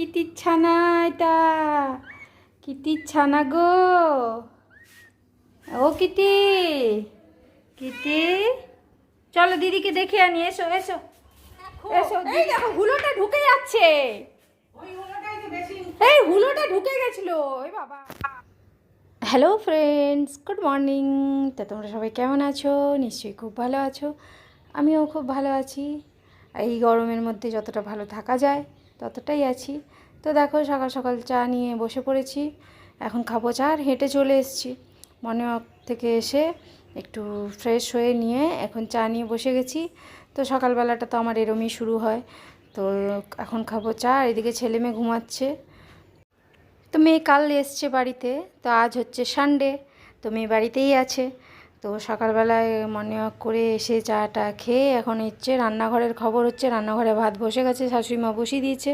কিতির ছানা এটা কিতির ছানা গো। ও কিতি কিতি। চলো দিদিকে দেখে আনি এসো এসো। এসো এই দেখো হুলোটা ঢুকে যাচ্ছে। এই হুলোটা ঢুকে গেছিল ওই বাবা। হ্যালো ফ্রেন্ডস গুড মর্নিং তা তোমরা সবাই কেমন আছো? নিশ্চয়ই খুব ভালো আছো। আমিও খুব ভালো আছি। এই গরমের মধ্যে যতটা ভালো থাকা যায় ততটাই আছি। তো দেখো, সকাল সকাল চা নিয়ে বসে পড়েছি। এখন খাব চা আর হেঁটে চলে এসেছি। ওয়াক থেকে এসে একটু ফ্রেশ হয়ে নিয়ে এখন চা নিয়ে বসে গেছি। তো সকালবেলাটা তো আমার এরমই শুরু হয়। তো এখন খাব চা, আর এদিকে ছেলে মেয়ে ঘুমাচ্ছে। তো মেয়ে কাল এসছে বাড়িতে। তো আজ হচ্ছে সানডে তো মেয়ে বাড়িতেই আছে। তো সকালবেলায় মর্নিং ওয়াক করে এসে চাটা খেয়ে এখন হচ্ছে রান্নাঘরের খবর হচ্ছে রান্নাঘরে ভাত বসে গেছে শাশুড়ি মা বসিয়ে দিয়েছে।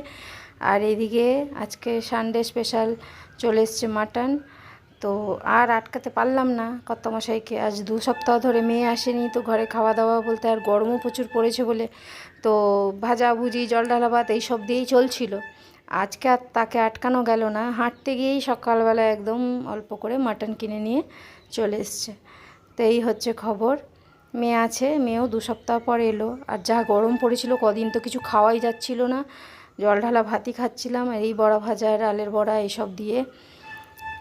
আর এদিকে আজকে সানডে স্পেশাল চলে এসছে মাটন তো আর আটকাতে পারলাম না কর্তামশাইকে। আজ দু সপ্তাহ ধরে মেয়ে আসেনি, তো ঘরে খাওয়া দাওয়া বলতে আর গরমও প্রচুর পড়েছে বলে। তো ভাজা, ভুজি, জল ঢালা ভাত এইসব দিয়েই চলছিল। আজকে আর তাকে আটকানো গেল না। হাঁটতে গিয়েই সকালবেলা একদম অল্প করে মাটন কিনে নিয়ে চলে এসছে। তো এই হচ্ছে খবর। মেয়ে আছে, মেয়েও দু সপ্তাহ পর এলো। আর যা গরম পড়েছিল কদিন তো কিছু খাওয়াই যাচ্ছিল না। জল ঢালা ভাতই খাচ্ছিলাম আর এই বড়া ভাজা আলের বড়া এইসব দিয়ে।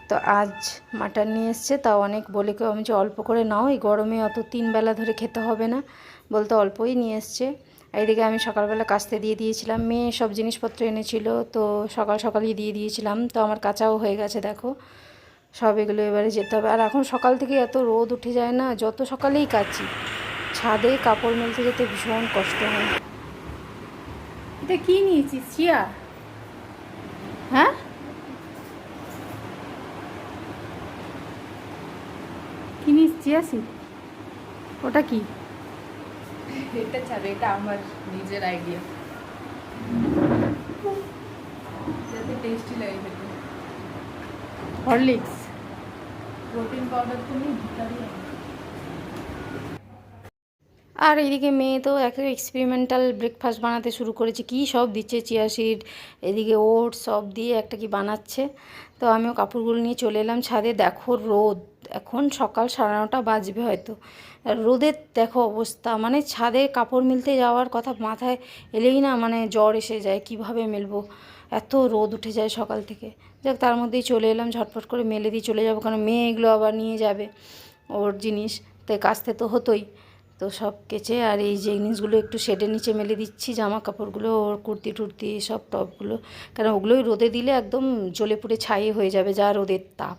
তো আজ মাটন নিয়ে এসছে, তাও অনেক বলে কেউ আমি যে অল্প করে নাও, এই গরমে অত তিন বেলা ধরে খেতে হবে না বলতে অল্পই নিয়ে এসছে। এইদিকে আমি সকালবেলা কাস্তে দিয়ে দিয়েছিলাম। মেয়ে সব জিনিসপত্র এনেছিল, তো সকাল সকালই দিয়ে দিয়েছিলাম। তো আমার কাঁচাও হয়ে গেছে, দেখো। সব এগুলো এবারে যেতে হবে। আর এখন সকাল থেকে এত রোদ উঠে যায় না যত সকালেই কাচি ছাদে কাপড় মেলতে যেতে ভীষণ কষ্ট হয়। এটা কি নিয়েছিস চিয়া হ্যাঁ? কি নিস চিয়া সিড ওটা কি? এটা ছাড়ো এটা আমার নিজের আইডিয়া যাতে টেস্টি লাগে হরলিক্স প্রোটিন পাউডার তো নেই ভিটামিন আর এদিকে মেয়ে তো এক এক্সপেরিমেন্টাল ব্রেকফাস্ট বানাতে শুরু করেছে। কি সব দিচ্ছে? চিয়া সিড এদিকে ওটস সব দিয়ে একটা কি বানাচ্ছে? তো আমিও কাপড়গুলো নিয়ে চলে এলাম ছাদে। দেখো রোদ, এখন সকাল সাড়ে নটা বাজবে হয়তো। রোদের দেখো অবস্থা মানে ছাদে কাপড় মিলতে যাওয়ার কথা মাথায় এলেই না মানে জ্বর এসে যায়, কীভাবে মেলবো? এত রোদ উঠে যায় সকাল থেকে। যাক, তার মধ্যেই চলে এলাম, ঝটপট করে মেলে দিয়ে চলে যাব, কারণ মেয়ে এগুলো আবার নিয়ে যাবে ওর জিনিস। তাই কাচতে তো হতোই। তো সব কেচে আর এই যে জিনিসগুলো একটু শেডের নিচে মেলে দিচ্ছি জামা কাপড়গুলো ওর কুর্তি টুর্তি সব টপগুলো। কারণ ওগুলোই রোদে দিলে একদম জ্বলে পুড়ে ছাই হয়ে যাবে যা রোদের তাপ।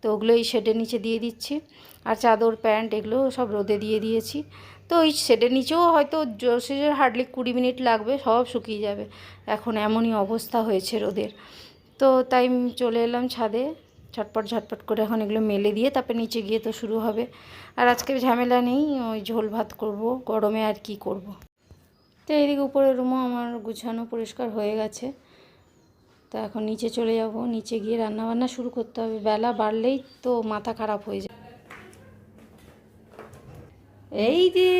তো ওগুলো এই শেডের নিচে দিয়ে দিচ্ছি। আর চাদর, প্যান্ট এগুলো সব রোদে দিয়ে দিয়েছি। তো ওই শেডের নিচেও হয়তো জোসেজের হার্ডলি কুড়ি মিনিট লাগবে, সব শুকিয়ে যাবে। এখন এমনই অবস্থা হয়েছে রোদের। তো তাই চলে এলাম ছাদে, ঝটপট ঝটপট করে এখন এগুলো মেলে দিয়ে তারপরে নিচে গিয়ে তো শুরু হবে। আর আজকে ঝামেলা নেই, ওই ঝোল ভাত করব, গরমে আর কি করব। তো এইদিকে উপরের রুমও আমার গুছানো পরিষ্কার হয়ে গেছে। তা এখন নিচে চলে যাব, নিচে গিয়ে রান্না বান্না শুরু করতে হবে। বেলা বাড়লেই তো মাথা খারাপ হয়ে যায়। এই যে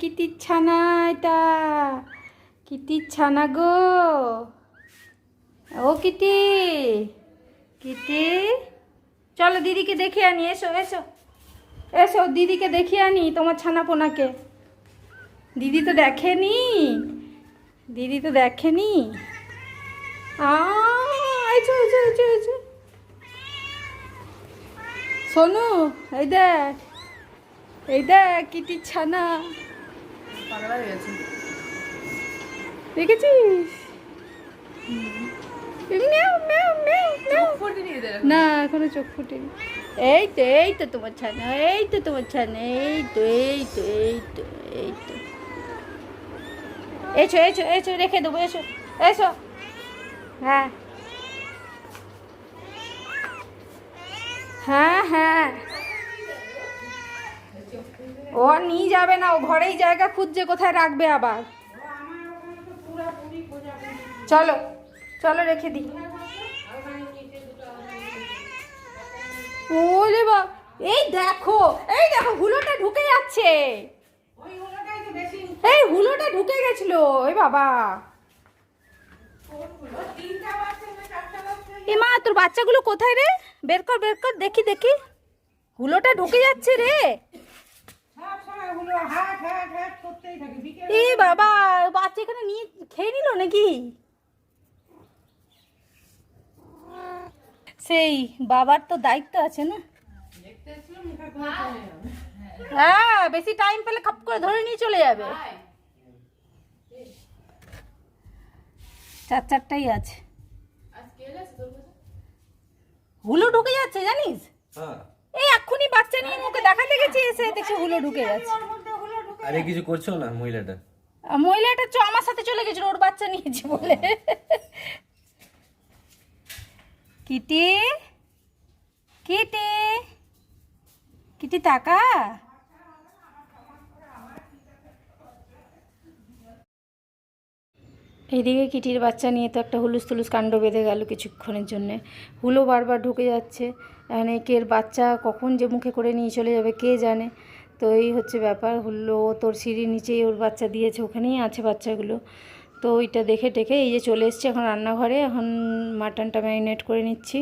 কিতির ছানা এটা কিতির ছানা গো। ও কিটি কিটি। চলো দিদিকে দেখে আনি, এসো এসো। এসো, দিদিকে দেখে আনি তোমার ছানা পোনাকে দিদি তো দেখেনি, দিদি তো দেখেনি। শোনো এই দেখ। এই দেখ কিটির ছানা। দেখেছিস? না, এখনও চোখ ফুটেনি। এই তো এই তো তোমার ছানা, এই তো তোমার ছানা, এই তো এই তো এই তো এই তো। এসো এসো এসো, রেখে দেবো, এসো এসো। হ্যাঁ। হ্যাঁ হ্যাঁ। ও নিয়ে যাবে না, ও ঘরেই জায়গা খুঁজছে, কোথায় রাখবে আবার? চলো চলো রেখে দিই। এই দেখো এই দেখো, হুলোটা ঢুকে যাচ্ছে। এই হুলোটা ঢুকে গেছিল ওই বাবা। এ মা, তোর বাচ্চাগুলো কোথায় রে? বের কর বের কর, দেখি দেখি। হুলোটা ঢুকে যাচ্ছে রে। এ বাবা বাচ্চা এখানে নিয়ে খেয়ে নিল নাকি? সেই বাবার তো দায়িত্ব আছে না? হ্যাঁ বেশি টাইম পেলে খাপ করে ধরে নিয়ে চলে যাবে। চার চারটাই আছে। হুলো ঢুকে যাচ্ছে জানিস? হ্যাঁ। এই এক্ষুনি বাচ্চা নিয়ে ওকে দেখাতে গেছি এসে দেখছি হুলো ঢুকে গেছে। আরে কিছু করছ না মহিলাটা? মহিলাটা চ আমার সাথে চলে গেছিল ওর বাচ্চা নিয়েছে বলে। কিটি? কিটি? কিটি টাকা এইদিকে কিটির বাচ্চা নিয়ে তো একটা হুলুস তুলুস কাণ্ড বেঁধে গেল কিছুক্ষণের জন্যে। হুলো বারবার ঢুকে যাচ্ছে। এখন একের বাচ্চা কখন যে মুখে করে নিয়ে চলে যাবে কে জানে? তো এই হচ্ছে ব্যাপার। হুল্লো ও তোর সিঁড়ির নিচেই ওর বাচ্চা দিয়েছে, ওখানেই আছে বাচ্চাগুলো। তো ওইটা দেখে টেকে এই যে চলে এসছে এখন রান্নাঘরে। এখন মাটনটা ম্যারিনেট করে নিচ্ছি।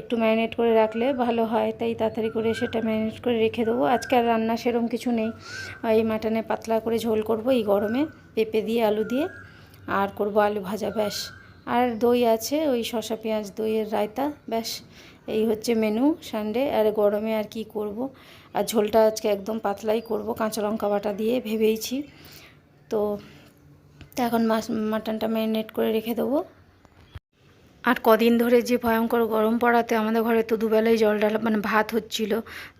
একটু ম্যারিনেট করে রাখলে ভালো হয়। তাই তাড়াতাড়ি করে সেটা ম্যারিনেট করে রেখে দেবো। আজকে আর রান্না সেরম কিছু নেই। এই মাটনে পাতলা করে ঝোল করব এই গরমে। পেঁপে দিয়ে, আলু দিয়ে। আর করব আলু ভাজা, ব্যাস। আর দই আছে, ওই শসা, পেঁয়াজ, দইয়ের রায়তা, ব্যাস। এই হচ্ছে মেনু সানডে আর গরমে আর কি করব? আর ঝোলটা আজকে একদম পাতলাই করব, কাঁচা লঙ্কা বাটা দিয়ে ভেবেইছি। তো তো এখন মাছ মাটনটা ম্যারিনেট করে রেখে দেবো। আর কদিন ধরে যে ভয়ঙ্কর গরম পড়াতে আমাদের ঘরে তো দুবেলাই জল ঢালা মানে ভাত হচ্ছিল।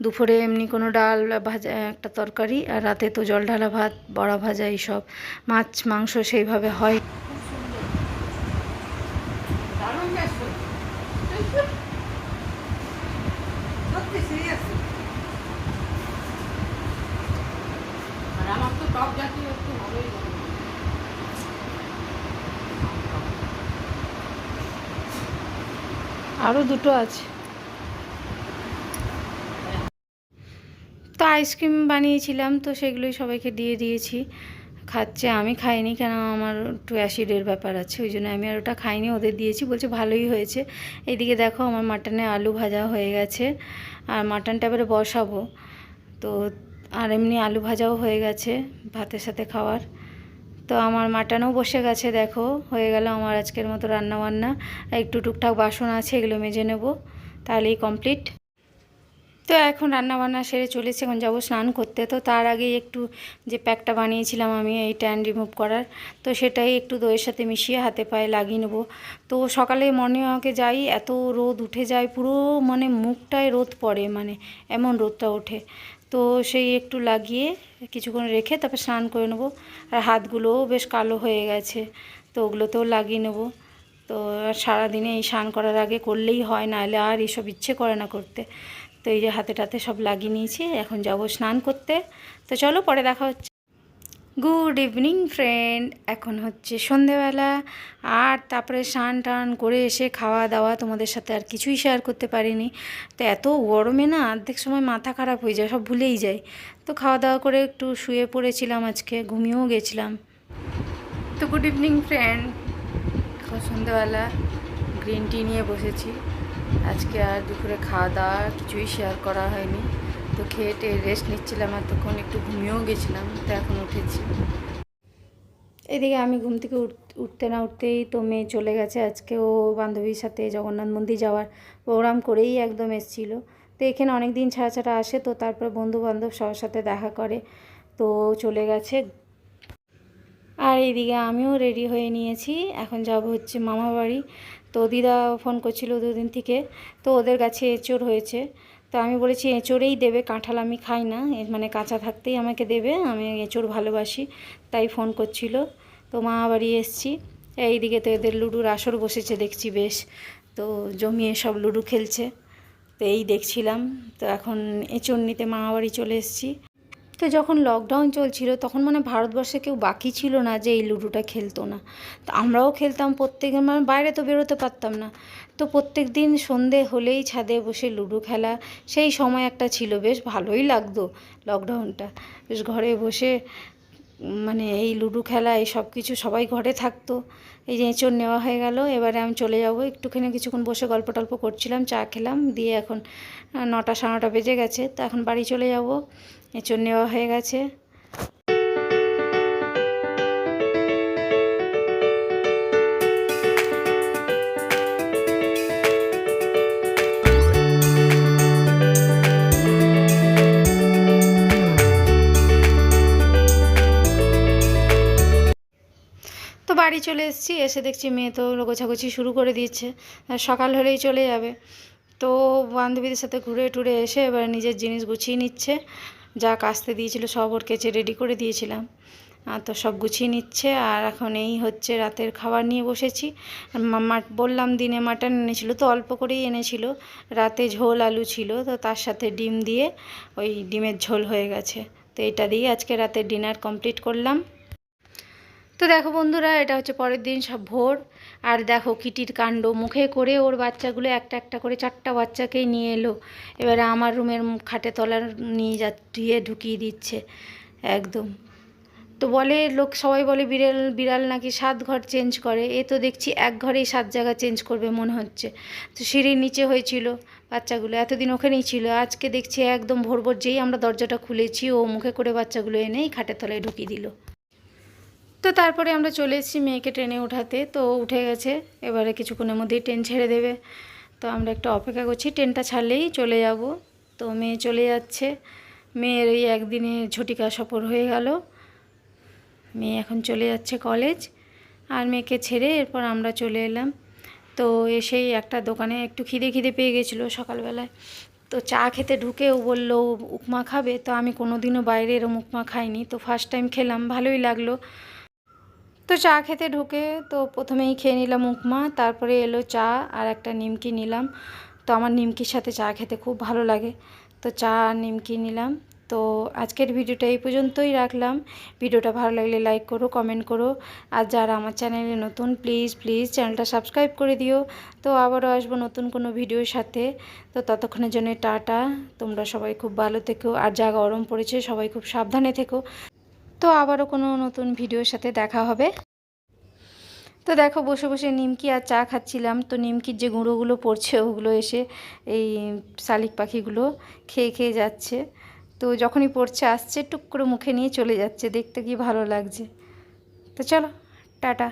দুপুরে এমনি কোনো ডাল ভাজা, একটা তরকারি আর রাতে তো জল ঢালা ভাত, বড়া ভাজা এইসব। মাছ, মাংস সেইভাবে হয়। আমার তো টক জাতীয় একটু হবেই। আরও দুটো আছে। তো আইসক্রিম বানিয়েছিলাম, তো সেগুলোই সবাইকে দিয়ে দিয়েছি। খাচ্ছে, আমি খাইনি কেন? আমার একটু অ্যাসিডের ব্যাপার আছে, ওই জন্য আমি আর ওটা খাইনি, ওদের দিয়েছি, বলছে ভালোই হয়েছে। এইদিকে দেখো, আমার মাটনে আলু ভাজা হয়ে গেছে, আর মাটনটা এবারে বসাবো। তো আর এমনি আলু ভাজাও হয়ে গেছে, ভাতের সাথে খাওয়ার। তো আমার মাটানও বসে গেছে, দেখো, হয়ে গেল আমার আজকের মতো রান্না বান্না একটু টুকটাক বাসন আছে, এগুলো মেজে নেব, তাহলেই কমপ্লিট তো এখন রান্না বান্না সেরে চলেছে, এখন যাব স্নান করতে। তো তার আগেই একটু যে প্যাকটা বানিয়েছিলাম আমি, এই ট্যান রিমুভ করার, তো সেটাই একটু দইয়ের সাথে মিশিয়ে হাতে পায়ে লাগিয়ে নেব। তো সকালে মর্নিং ওয়াকে যাই, এত রোদ উঠে যায়, পুরো মানে মুখটায় রোদ পড়ে মানে এমন রোদটা ওঠে। তো সেই একটু লাগিয়ে কিছুক্ষণ রেখে তারপর স্নান করে নেব। আর হাতগুলোও বেশ কালো হয়ে গেছে, তো ওগুলোতেও লাগিয়ে নেব। তো সারাদিনে এই স্নান করার আগে করলেই হয়, নাহলে আর এসব ইচ্ছে করে না করতে। তো এই যে হাতে টাতে সব লাগিয়ে নিয়েছি, এখন যাব স্নান করতে। তো চলো পরে দেখা হচ্ছে। গুড ইভিনিং ফ্রেন্ড এখন হচ্ছে সন্ধেবেলা, আর তারপরে স্নান টান করে এসে খাওয়া দাওয়া তোমাদের সাথে আর কিছুই শেয়ার করতে পারিনি। তো এত গরমে না অর্ধেক সময় মাথা খারাপ হয়ে যায়, সব ভুলেই যায়। তো খাওয়া দাওয়া করে একটু শুয়ে পড়েছিলাম আজকে, ঘুমিয়েও গেছিলাম। তো গুড ইভিনিং ফ্রেন্ড এখন সন্ধেবেলা গ্রিন টি নিয়ে বসেছি। আজকে আর দুপুরে খাওয়া দাওয়া কিছুই শেয়ার করা হয়নি। তো খেয়ে টেয়ে রেস্ট নিচ্ছিলাম আর এতক্ষণ একটু ঘুমিয়েও গেছিলাম, তো এখন উঠেছি। এদিকে আমি ঘুম থেকে উঠ- উঠতে না উঠতেই তো মেয়ে চলে গেছে, আজকে ও বান্ধবীর সাথে জগন্নাথ মন্দির যাওয়ার প্রোগ্রাম করেই একদম এসেছিল। তো এখানে অনেক দিন ছাড়া ছাড়া আসে, তো তারপর বন্ধু বান্ধব সবার সাথে দেখা করে, তো চলে গেছে। আর এইদিকে আমিও রেডি হয়ে নিয়েছি, এখন যাব হচ্ছে মামা বাড়ি। তো দিদা ফোন করছিল দুদিন থেকে, তো ওদের কাছে এঁচড় হয়েছে। তো আমি বলেছি, এঁচোড়েই দেবে, কাঁঠাল আমি খাই না। মানে কাঁচা থাকতেই আমাকে দেবে, আমি এঁচোড় ভালোবাসি। তাই ফোন করছিল। তো মা বাড়ি এসছি। এইদিকে তো এদের লুডুর আসর বসেছে, দেখছি বেশ। তো জমিয়ে সব লুডু খেলছে। তো এই দেখছিলাম। তো এখন এঁচোড় নিতে মা বাড়ি চলে এসেছি। তো যখন লকডাউন চলছিল, তখন মানে ভারতবর্ষে কেউ বাকি ছিল না যে এই লুডোটা খেলতো না। তো আমরাও খেলতাম প্রত্যেকের মানে বাইরে তো বেরোতে পারতাম না। তো প্রত্যেক দিন সন্ধে হলেই ছাদে বসে লুডো খেলা, সেই সময় একটা ছিল, বেশ ভালোই লাগতো লকডাউনটা বেশ ঘরে বসে মানে এই লুডো খেলা, এই সব কিছু সবাই ঘরে থাকতো। এই যে এঁচড় নেওয়া হয়ে গেল, এবারে আমি চলে যাব। একটুখানি কিছুক্ষণ বসে গল্প টল্প করছিলাম, চা খেলাম, দিয়ে এখন নটা সাড়ে নটা বেজে গেছে। তো এখন বাড়ি চলে যাব। এঁচড় নেওয়া হয়ে গেছে। বাড়ি চলে এসেছি, এসে দেখছি মেয়ে তো গোছাগুছি শুরু করে দিয়েছে। সকাল হলেই চলে যাবে। তো বান্ধবীদের সাথে ঘুরে টুরে এসে এবার নিজের জিনিস গুছিয়ে নিচ্ছে। যা কাস্তে দিয়েছিল সব ওর কেচে রেডি করে দিয়েছিলাম। আর তো সব গুছিয়ে নিচ্ছে। আর এখন এই হচ্ছে রাতের খাবার নিয়ে বসেছি। বললাম দিনে মাটন এনেছিল তো অল্প করেই এনেছিল। রাতে ঝোল আলু ছিল তো তার সাথে ডিম দিয়ে ওই ডিমের ঝোল হয়ে গেছে। তো এটা দিয়ে আজকে রাতের ডিনার কমপ্লিট করলাম। তো দেখো বন্ধুরা, এটা হচ্ছে পরের দিন, সব ভোর। আর দেখো কিটির কাণ্ড, মুখে করে ওর বাচ্চাগুলো একটা একটা করে চারটা বাচ্চাকেই নিয়ে এলো। এবারে আমার রুমের খাটে তলার নিয়ে যা, দিয়ে ঢুকিয়ে দিচ্ছে, একদম। তো বলে, লোক সবাই বলে, বিড়াল বিড়াল নাকি সাত ঘর চেঞ্জ করে। এ তো দেখছি এক ঘরেই সাত জায়গা চেঞ্জ করবে মনে হচ্ছে। তো সিঁড়ির নিচে হয়েছিল বাচ্চাগুলো, এতদিন ওখানেই ছিল। আজকে দেখছি একদম ভোর ভোর যেই আমরা দরজাটা খুলেছি, ও মুখে করে বাচ্চাগুলো এনেই খাটের তলায় ঢুকিয়ে দিল। তো তারপরে আমরা চলে এসেছি মেয়েকে ট্রেনে উঠাতে। তো উঠে গেছে, এবারে কিছুক্ষণের মধ্যেই ট্রেন ছেড়ে দেবে। তো আমরা একটা অপেক্ষা করছি, ট্রেনটা ছাড়লেই চলে যাব। তো মেয়ে চলে যাচ্ছে। মেয়ের এই একদিনে ঝটিকা সফর হয়ে গেল। মেয়ে এখন চলে যাচ্ছে কলেজ আর মেয়েকে ছেড়ে এরপর আমরা চলে এলাম। তো এসেই একটা দোকানে একটু খিদে খিদে পেয়ে গেছিল সকালবেলায়। তো চা খেতে ঢুকে ও বলল উপমা খাবে? তো আমি কোনো দিনও বাইরে এরম উপমা খাইনি। তো ফার্স্ট টাইম খেলাম, ভালোই লাগল। তো চা খেতে ঢুকে তো প্রথমেই খেয়ে নিলাম উপমা, তারপরে এলো চা আর একটা নিমকি নিলাম। তো আমার নিমকির সাথে চা খেতে খুব ভালো লাগে। তো চা আর নিমকি নিলাম। তো আজকের ভিডিওটা এই পর্যন্তই রাখলাম। ভিডিওটা ভালো লাগলে লাইক করো, কমেন্ট করো। আর যারা আমার চ্যানেলে নতুন, প্লিজ প্লিজ চ্যানেলটা সাবস্ক্রাইব করে দিও। তো আবারও আসব নতুন কোনো ভিডিওর সাথে। তো ততক্ষণের জন্য টাটা। তোমরা সবাই খুব ভালো থেকো। আর যা গরম পড়েছে, সবাই খুব সাবধানে থেকো। তো আবারও কোনো নতুন ভিডিওর সাথে দেখা হবে। তো দেখো, বসে বসে নিমকি আর চা খাচ্ছিলাম। তো নিমকির যে গুঁড়োগুলো পড়ছে, ওগুলো এসে এই শালিক পাখিগুলো খেয়ে খেয়ে যাচ্ছে। তো যখনই পড়ছে, আসছে, টুক করে মুখে নিয়ে চলে যাচ্ছে। দেখতে কি ভালো লাগছে। তো চলো, টাটা।